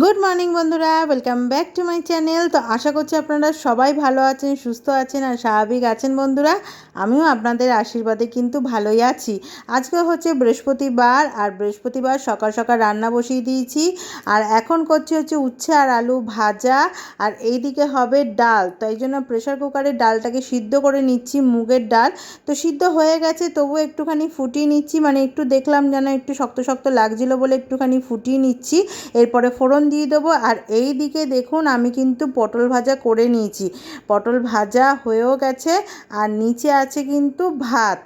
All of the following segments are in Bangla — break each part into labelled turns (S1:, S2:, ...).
S1: গুড মর্নিং বন্ধুরা। Welcome back to my channel তো আশা করছি আপনারা সবাই ভালো আছেন, সুস্থ আছেন আর স্বাভাবিক আছেন বন্ধুরা। আমিও আপনাদের আশীর্বাদে কিন্তু ভালোই আছি। আজকে হচ্ছে বৃহস্পতিবার আর বৃহস্পতিবার সকাল সকাল রান্না বসিয়ে দিয়েছি। আর এখন করছি হচ্ছে উচ্ছে আর আলু ভাজা। আর এইদিকে হবে ডাল। তাই জন্য প্রেশার কুকারে ডালটাকে সিদ্ধ করে নিচ্ছি, মুগের ডাল। তো সিদ্ধ হয়ে গেছে তবু একটুখানি ফুটিয়ে নিচ্ছি। মানে একটু দেখলাম যেন একটু শক্ত শক্ত লাগছিল বলে একটুখানি ফুটিয়ে নিচ্ছি। এরপরে ফোড়ন দিয়ে দেবো। আর এই দিকে দেখুন, আমি কিন্তু পটল ভাজা করে নিয়েছি। পটল ভাজা হয়েও গেছে, আর নিচে আছে কিন্তু ভাত।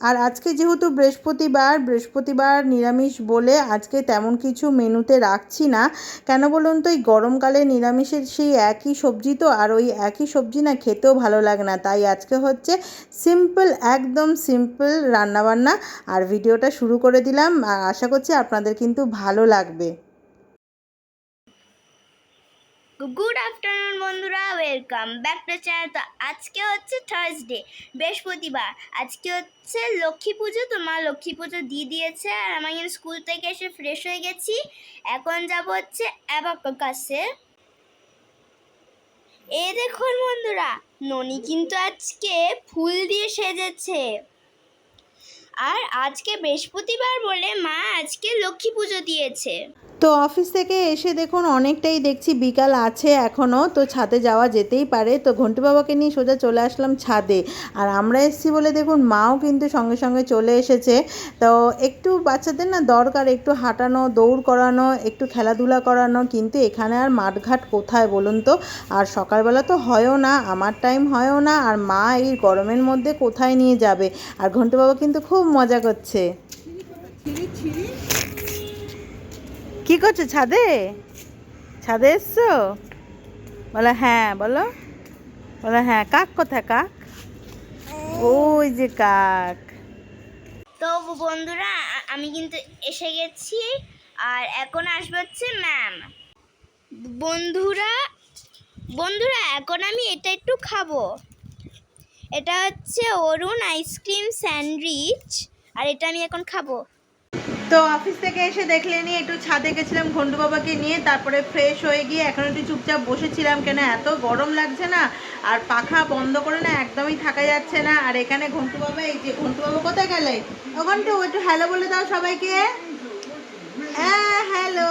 S1: আর আজকে যেহেতু বৃহস্পতিবার বৃহস্পতিবার নিরামিষ বলে আজকে তেমন কিছু মেনুতে রাখছি না। কেন বলুন তো, এই গরমকালে নিরামিষের সেই একই সবজি তো, আর ওই একই সবজি না খেতেও ভালো লাগে না। তাই আজকে হচ্ছে সিম্পল, একদম সিম্পল রান্নাবান্না। আর ভিডিওটা শুরু করে দিলাম। আর আশা করছি আপনাদের কিন্তু ভালো লাগবে।
S2: গুড আফটারনুন বন্ধুরা ওয়েলকাম ব্যাক টু চ্যানেল তো আজকে হচ্ছে থার্সডে বৃহস্পতিবার। আজকে হচ্ছে লক্ষ্মী পুজো, তো মা লক্ষ্মী পুজো দিয়ে দিয়েছে, আর আমি স্কুল থেকে এসে ফ্রেশ হয়ে গেছি। এখন যাব হচ্ছে অ্যাবাকার কাছে এ দেখুন বন্ধুরা, ননি কিন্তু আজকে ফুল দিয়ে সেজেছে। আর আজকে বৃহস্পতিবার বলে মা আজকে লক্ষ্মী পুজো দিয়েছে।
S1: তো অফিস থেকে এসে দেখুন, অনেকটাই দেখছি বিকাল আছে এখনও তো ছাদে যাওয়া যেতেই পারে। তো ঘন্টু বাবাকে নিয়ে সোজা চলে আসলাম ছাদে। আর আমরা এসেছি বলে দেখুন, মাও কিন্তু সঙ্গে সঙ্গে চলে এসেছে। তো একটু বাচ্চাদের না দরকার, একটু হাঁটানো, দৌড় করানো, একটু খেলাধুলা করানো। কিন্তু এখানে আর মাঠঘাট কোথায় বলুন তো? আর সকালবেলা তো হয়ও না, আমার টাইম হয়ও না। আর মা এই গরমের মধ্যে কোথায় নিয়ে যাবে? আর ঘন্টু বাবা কিন্তু খুব মজা করছে। কি করছ, ছাদে? ছাদে এসছো? বলো হ্যাঁ বলো। বলো হ্যাঁ কাক কোথায়, কাক? ওই যে কাক।
S2: তো বন্ধুরা, আমি কিন্তু এসে গেছি, আর এখন আসবে হচ্ছে ম্যাম। বন্ধুরা বন্ধুরা, এখন আমি এটা একটু খাব। এটা হচ্ছে অরুণ আইসক্রিম স্যান্ডউইচ, আর এটা আমি এখন খাব।
S1: তো অফিস থেকে এসে দেখলেনি একটু ছাদে গেছিলাম ঘন্টু বাবাকে নিয়ে, তারপরে ফ্রেশ হয়ে গিয়ে এখন একটু চুপচাপ বসেছিলাম কেন, এত গরম লাগছে না, আর পাখা বন্ধ করে না একদমই থাকা যাচ্ছে না, আর এখানে ঘন্টু বাবা, এই যে ঘন্টু বাবা কোথায় গেলে? ও ঘন্টু, একটু হ্যালো বলে দাও সবাইকে। হ্যাঁ হ্যালো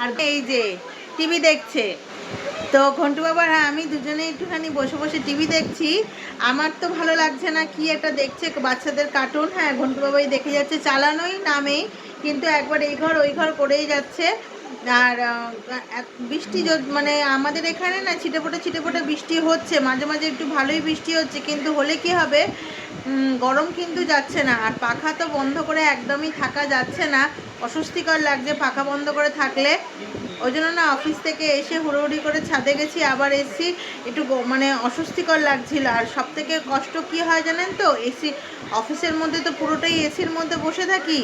S1: আর এই যে টিভি দেখছে। তো ঘন্টু বাবার হ্যাঁ আমি দুজনে একটুখানি বসে বসে টিভি দেখছি। আমার তো ভালো লাগছে না কি একটা দেখছে বাচ্চাদের কার্টুন হ্যাঁ ঘন্টু বাবাই দেখে যাচ্ছে, চালানোই নামেই কিন্তু একবার এই ঘর, ওই ঘর করেই যাচ্ছে। আর বৃষ্টি মানে আমাদের এখানে না ছিটে ফোটে ছিটে ফোটে বৃষ্টি হচ্ছে, মাঝে মাঝে একটু ভালোই বৃষ্টি হচ্ছে, কিন্তু হলে কি হবে? গরম কিন্তু যাচ্ছে না। আর পাখা তো বন্ধ করে একদমই থাকা যাচ্ছে না। অস্বস্তিকর লাগছে পাখা বন্ধ করে থাকলে। ওই জন্য না অফিস থেকে এসে হুড়োহুড়ি করে ছাদে গেছি, আবার এসি। একটু মানে অস্বস্তিকর লাগছিল। আর সব থেকে কষ্ট কি হয় জানেন তো? এসি অফিসের মধ্যে তো পুরোটাই এসির মধ্যে বসে থাকি।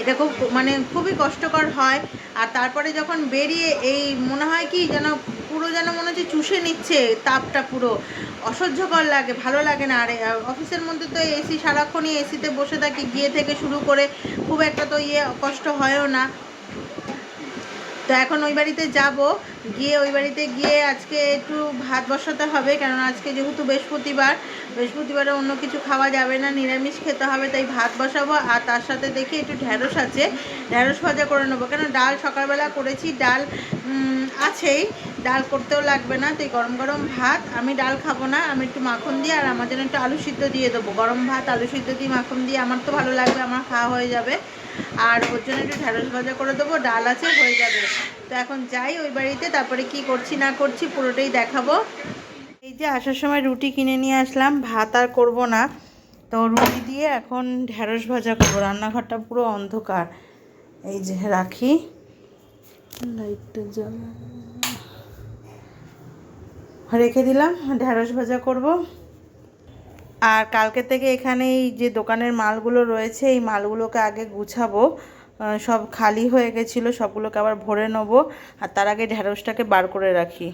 S1: এটা খুব মানে খুবই কষ্টকর হয়। আর তারপরে যখন বেরিয়ে এই মনে হয় কি যেন পুরো যেন মনে হচ্ছে চুষে নিচ্ছে, তাপটা পুরো। অসহ্যকর লাগে, ভালো লাগে না। আর অফিসের মধ্যে তো এসি সারাক্ষণই এসিতে বসে থাকি, গিয়ে থেকে শুরু করে খুব একটা তো ইয়ে কষ্ট হয়ও না। তো এখন ওই বাড়িতে যাব। গিয়ে ওই বাড়িতে গিয়ে আজকে একটু ভাত বসাতে হবে, কেননা আজকে যেহেতু বৃহস্পতিবার, বৃহস্পতিবারে অন্য কিছু খাওয়া যাবে না, নিরামিষ খেতে হবে, তাই ভাত বসাবো। আর তার সাথে দেখি একটু ঢ্যাঁড়স আছে, ঢ্যাঁড়স ভাজা করে নেব। কেন, ডাল সকালবেলা করেছি, ডাল আছেই, ডাল করতেও লাগবে না তো এই গরম গরম ভাত। আমি ডাল খাব না, আমি একটু মাখন দিয়ে আর আমার জন্য একটু আলু সিদ্ধ দিয়ে দেবো। গরম ভাত, আলু সিদ্ধ দিয়ে মাখন দিয়ে আমার তো ভালো লাগবে, আমার খাওয়া হয়ে যাবে। আর ওর জন্য একটু ঢ্যাঁড়স ভাজা করে দেবো, ডাল আছে, হয়ে যাবে। তো এখন যাই ওই বাড়িতে, তারপরে কি করছি না করছি পুরোটাই দেখাবো। এই যে আসার সময় রুটি কিনে নিয়ে আসলাম, ভাত আর করব না। তো রুটি দিয়ে এখন ঢ্যাঁড়স ভাজা করব, রান্নাঘরটা পুরো অন্ধকার। এই যে রাখি। লাইটটা জ্বালা। রেখে দিলাম, ঢ্যাঁড়স ভাজা করব। আর কালকে থেকে এখানে এই যে দোকানের মালগুলো রয়েছে, এই মালগুলোকে আগে গুছাবো। সব খালি হয়ে গেছিল, সবগুলোকে আবার ভরে নেব। আর তার আগে ঢ্যাঁড়সটাকে বার করে রাখি।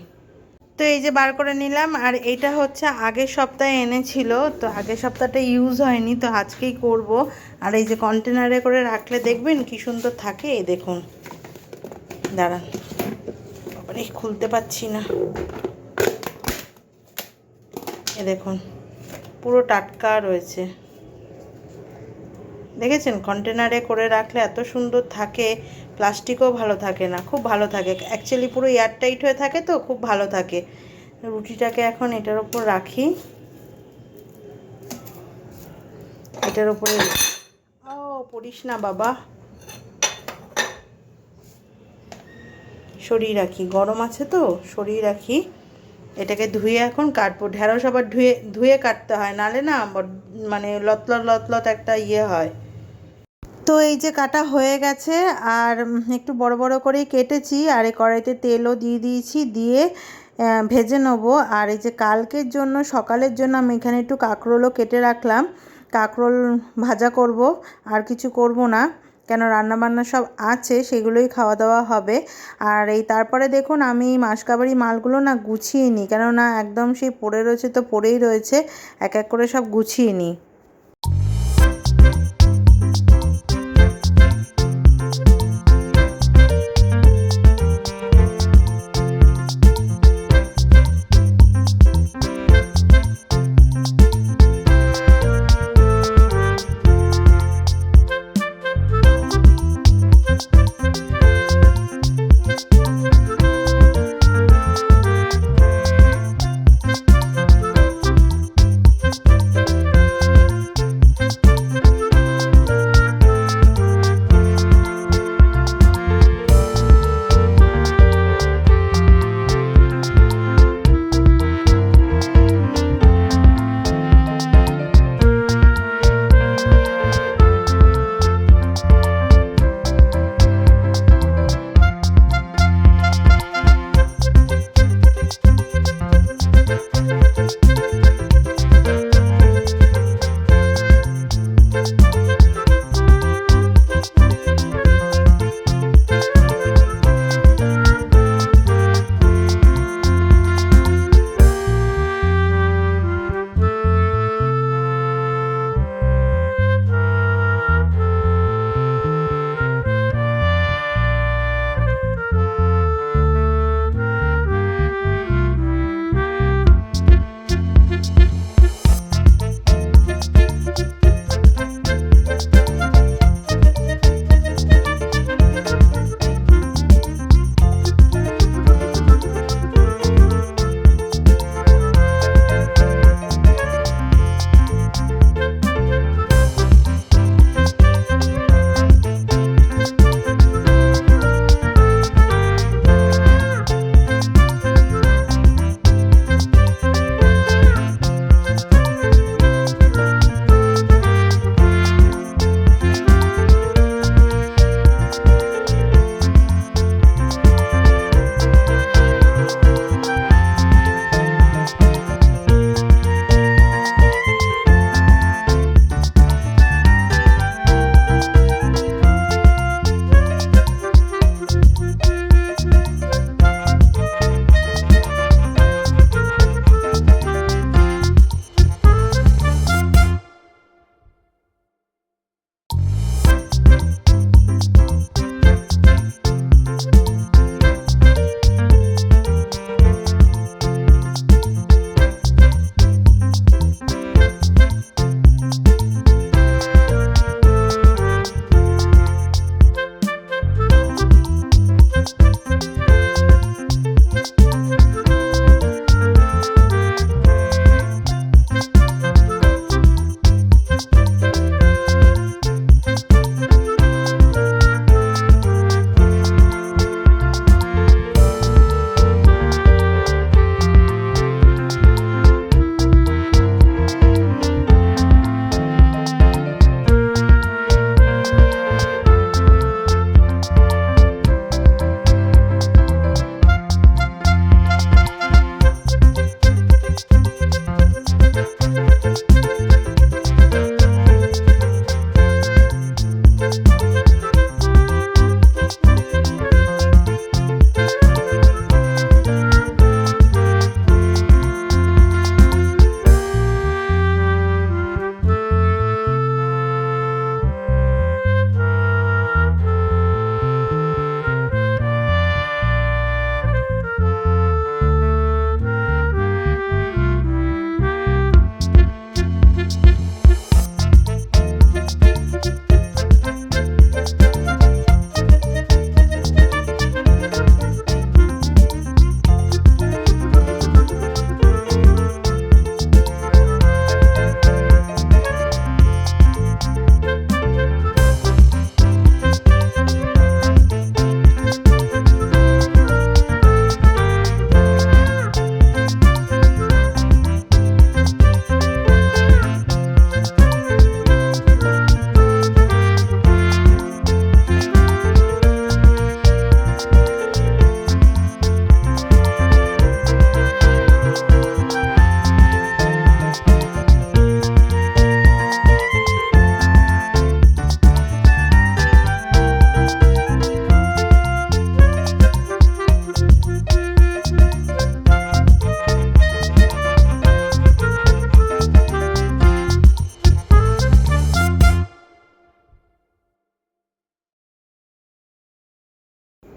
S1: তো এই যে বার করে নিলাম, আর এটা হচ্ছে আগের সপ্তাহে এনেছিল, তো আগের সপ্তাহটা ইউজ হয়নি, তো আজকেই করব। আর এই যে কন্টেনারে করে রাখলে দেখবেন কি সুন্দর থাকে, এই দেখুন। দাঁড়ান খুলতে পারছি না। এ দেখুন। পুরো টাটকা রয়েছে। দেখেছেন? কন্টেনারে করে রাখলে এত সুন্দর থাকে, প্লাস্টিকও ভালো থাকে না, খুব ভালো থাকে। অ্যাকচুয়ালি পুরো এয়ারটাইট হয়ে থাকে তো, খুব ভালো থাকে। রুটিটাকে এখন এটার ওপর রাখি। এটার ওপরে ও, পড়িস না বাবা। সরিয়ে রাখি। গরম আছে তো, সরিয়ে রাখি। এটাকে ধুয়ে এখন কাটবো। ঢেঁড়স আবার ধুয়ে ধুয়ে কাটতে হয়, নালে না মানে লতলত লতলত একটা ইয়ে হয়। তো এই যে কাটা হয়ে গেছে, আর একটু বড় বড় করেই কেটেছি, আর এই কড়াইতে তেলও দিয়ে দিয়েছি, দিয়ে ভেজে নেব। আর এই যে কালকের জন্য, সকালের জন্য আমি এখানে একটু কাঁকরোলও কেটে রাখলাম। কাঁকরোল ভাজা করব, আর কিছু করব না। কেন রান্নাবান্না সব আছে, সেগুলোই খাওয়া দাওয়া হবে। আর এই তারপরে দেখুন, আমি মাসকাবারি মালগুলো না গুছিয়ে নিই। কেননা একদম সেই পড়ে রয়েছে তো পড়েই রয়েছে, এক এক করে সব গুছিয়ে নিই।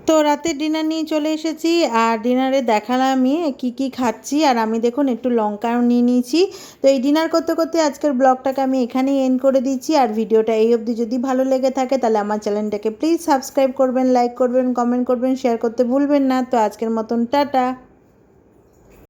S1: তো রাতে ডিনার নিয়ে চলে এসেছি আর ডিনারে দেখালাম আমি কী কী খাচ্ছি আর আমি দেখুন একটু লঙ্কাও নিয়ে নিয়েছি। তো এই ডিনার করতে করতে আজকের ব্লগটাকে আমি এখানেই এন্ড করে দিচ্ছি আর ভিডিওটা এই অবধি যদি ভালো লেগে থাকে তাহলে আমার চ্যানেলটাকে প্লিজ সাবস্ক্রাইব করবেন লাইক করবেন কমেন্ট করবেন শেয়ার করতে ভুলবেন না। তো আজকের মতন টাটা।